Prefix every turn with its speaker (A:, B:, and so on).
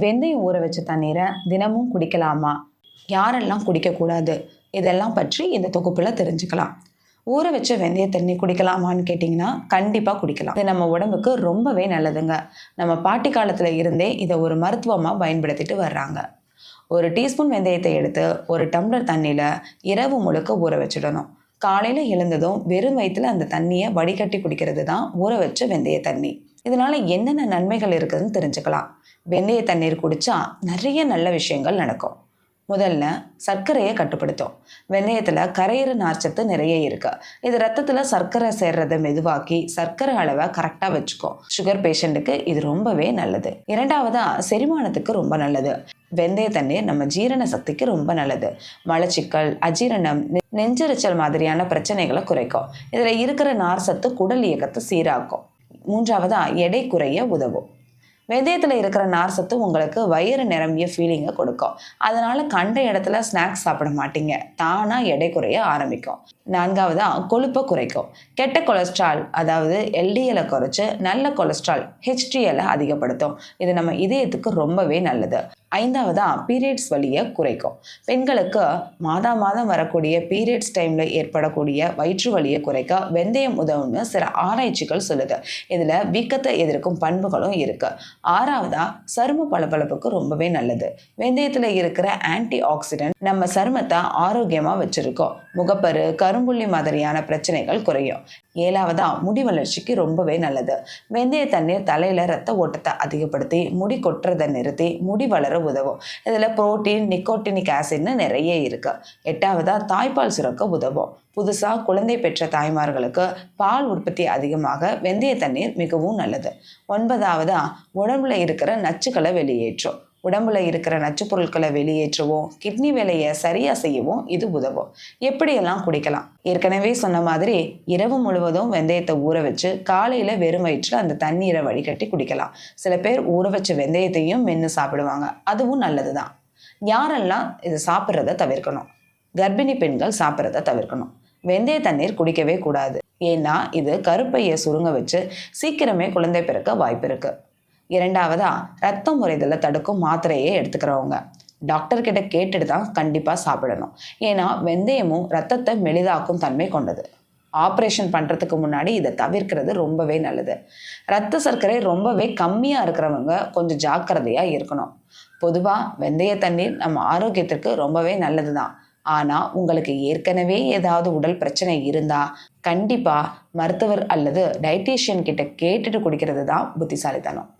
A: வெந்தயம் ஊற வச்ச தண்ணீரை தினமும் குடிக்கலாமா? யாரெல்லாம் குடிக்கக்கூடாது? இதெல்லாம் பற்றி இந்த தொகுப்பில் தெரிஞ்சுக்கலாம். ஊற வச்ச வெந்தய தண்ணி குடிக்கலாமான்னு கேட்டிங்கன்னா கண்டிப்பாக குடிக்கலாம். இது நம்ம உடம்புக்கு ரொம்பவே நல்லதுங்க. நம்ம பாட்டி காலத்தில் இருந்தே இதை ஒரு மருத்துவமாக பயன்படுத்திட்டு வர்றாங்க. ஒரு டீஸ்பூன் வெந்தயத்தை எடுத்து ஒரு டம்ளர் தண்ணியில் இரவு முழுக்க ஊற வச்சிடணும். காலையில் எழுந்ததும் வெறும் வயிற்றுல அந்த தண்ணியை வடிகட்டி குடிக்கிறது தான் ஊற வச்ச வெந்தய தண்ணி. இதனால என்னென்ன நன்மைகள் இருக்குதுன்னு தெரிஞ்சுக்கலாம். வெந்தய தண்ணீர் குடிச்சா நிறைய நல்ல விஷயங்கள் நடக்கும். முதல்ல சர்க்கரையை கட்டுப்படுத்தும். வெந்தயத்தில் கரையிற நார்ச்சத்து நிறைய இருக்கு. இது ரத்தத்தில் சர்க்கரை சேர்றதை மெதுவாக்கி சர்க்கரை அளவை கரெக்டாக வச்சுக்கும். சுகர் பேஷண்ட்டுக்கு இது ரொம்பவே நல்லது. இரண்டாவதா செரிமானத்துக்கு ரொம்ப நல்லது. வெந்தய தண்ணீர் நம்ம ஜீரண சக்திக்கு ரொம்ப நல்லது. மலச்சிக்கல் அஜீரணம் நெஞ்சரிச்சல் மாதிரியான பிரச்சனைகளை குறைக்கும். இதில் இருக்கிற நார் சத்து குடல் இயக்கத்தை சீராக்கும். மூன்றாவதா எடை குறைய உதவும். வெந்தயத்தில் இருக்கிற நார் சத்து உங்களுக்கு வயிறு நிரம்பிய ஃபீலிங்கை கொடுக்கும். அதனால கண்ட இடத்துல ஸ்நாக்ஸ் சாப்பிட மாட்டீங்க. தானாக எடை குறைய ஆரம்பிக்கும். நான்காவதா கொழுப்பை குறைக்கும். கெட்ட கொலஸ்ட்ரால் அதாவது எல்டிஎலை குறைச்சி நல்ல கொலஸ்ட்ரால் ஹெச்டிஎலை அதிகப்படுத்தும். இது நம்ம இதயத்துக்கு ரொம்பவே நல்லது. ஐந்தாவதா பீரியட்ஸ் வலியை குறைக்கும். பெண்களுக்கு மாதா மாதம் வரக்கூடிய பீரியட்ஸ் டைமில் ஏற்படக்கூடிய வயிற்று வலியை குறைக்க வெந்தயம் உதவும்னு சில ஆராய்ச்சிகள் சொல்லுது. இதில் வீக்கத்தை எதிர்க்கும் பண்புகளும் இருக்கு. ஆறாவதா சரும பளபளப்புக்கு ரொம்பவே நல்லது. வெந்தயத்தில் இருக்கிற ஆன்டி ஆக்சிடென்ட் நம்ம சருமத்தை ஆரோக்கியமாக வச்சிருக்கோம். முகப்பரு கரும்புள்ளி மாதிரியான பிரச்சனைகள் குறையும். ஏழாவதா முடி வளர்ச்சிக்கு ரொம்பவே நல்லது. வெந்தய தண்ணீர் தலையில் ரத்த ஓட்டத்தை அதிகப்படுத்தி முடி கொட்டுறதை நிறுத்தி முடி வளர உதவும். இதில் புரோட்டீன் நிக்கோட்டினிக் ஆசிட்னு நிறைய இருக்குது எட்டாவதா தாய்ப்பால் சுரக்க உதவும். புதுசாக குழந்தை பெற்ற தாய்மார்களுக்கு பால் உற்பத்தி அதிகமாக வெந்தய தண்ணீர் மிகவும் நல்லது. ஒன்பதாவதா உடம்புல இருக்கிற நச்சுக்களை வெளியேற்றும். உடம்புல இருக்கிற நச்சு பொருட்களை வெளியேற்றவும் கிட்னி வேலையை சரியா செய்யவும் இது உதவும். எப்படியெல்லாம் குடிக்கலாம்? ஏற்கனவே சொன்ன மாதிரி இரவு முழுவதும் வெந்தயத்தை ஊற வச்சு காலையில வெறும் வயிற்று அந்த தண்ணீரை வடிகட்டி குடிக்கலாம். சில பேர் ஊற வச்ச வெந்தயத்தையும் மென்று சாப்பிடுவாங்க. அதுவும் நல்லதுதான். யாரெல்லாம் இது சாப்பிட்றத தவிர்க்கணும்? கர்ப்பிணி பெண்கள் சாப்பிட்றத தவிர்க்கணும். வெந்தய தண்ணீர் குடிக்கவே கூடாது. ஏன்னா இது கருப்பையை சுருங்க வச்சு சீக்கிரமே குழந்தை பிறக்க வாய்ப்பு இருக்குது இரண்டாவதா ரத்தம் முறைதலை தடுக்கும் மாத்திரையை எடுத்துக்கிறவங்க. டாக்டர்கிட்ட கேட்டுட்டு தான் கண்டிப்பாக சாப்பிடணும். ஏன்னா வெந்தயமும் ரத்தத்தை மெலிதாக்கும் தன்மை கொண்டது. ஆப்ரேஷன் பண்ணுறதுக்கு முன்னாடி இதை தவிர்க்கிறது ரொம்பவே நல்லது. ரத்த சர்க்கரை ரொம்பவே கம்மியாக இருக்கிறவங்க கொஞ்சம் ஜாக்கிரதையாக இருக்கணும். பொதுவாக வெந்தய தண்ணீர் நம்ம ஆரோக்கியத்திற்கு ரொம்பவே நல்லது தான் ஆனால் உங்களுக்கு ஏற்கனவே ஏதாவது உடல் பிரச்சனை இருந்தால் கண்டிப்பாக மருத்துவர் அல்லது டயட்டீஷியன் கிட்ட கேட்டுட்டு குடிக்கிறது தான் புத்திசாலித்தனம்.